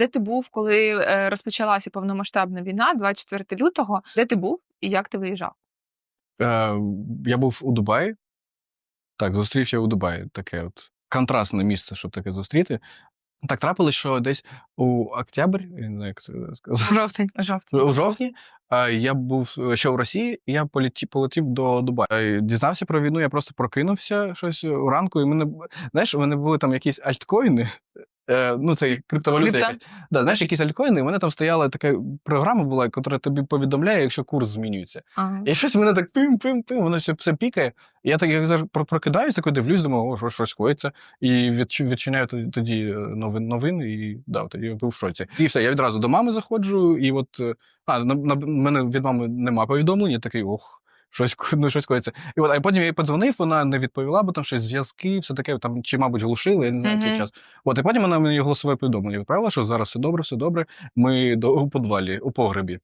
Де ти був, коли е, розпочалася повномасштабна війна, 24 лютого? Де ти був і як ти виїжджав? Е, я був у Дубаї. Так, зустрів я у Дубаї. Таке от контрастне місце, щоб таке зустріти. Так трапилось, що десь у октябрь, я не знаю, як це сказати, Жовтень. Жовтий. у жовтні е, я був ще у Росії, і я полетів, полетів до Дубаю. Е, Дізнався про війну, я просто прокинувся щось уранку, і мене, знаєш, у мене були там якісь альткоїни. Е, ну, це як криптовалюта Крипта? якась. Да, знаєш, якісь альткоїни, і в мене там стояла така програма була, яка тобі повідомляє, якщо курс змінюється. Ага. І щось в мене так пим-пим-пим, воно все, все пікає. І я так як прокидаюсь, такий дивлюсь, думаю, о, що щось коїться. І відчиняю тоді, е, новин, новин, і да, тоді я був в шоці. І все, я відразу до мами заходжу, і от е, а, на, на мене від мами нема повідомлень, я такий ох. Щось, ну, щось коїться. І от, а потім я їй подзвонив, вона не відповіла, бо там щось зв'язки, все таке, там, чи, мабуть, глушили, я не знаю, Мгм. час. От, і потім вона мені голосове повідомлення відправила, що зараз все добре, все добре. Ми до, у подвалі, у погребі.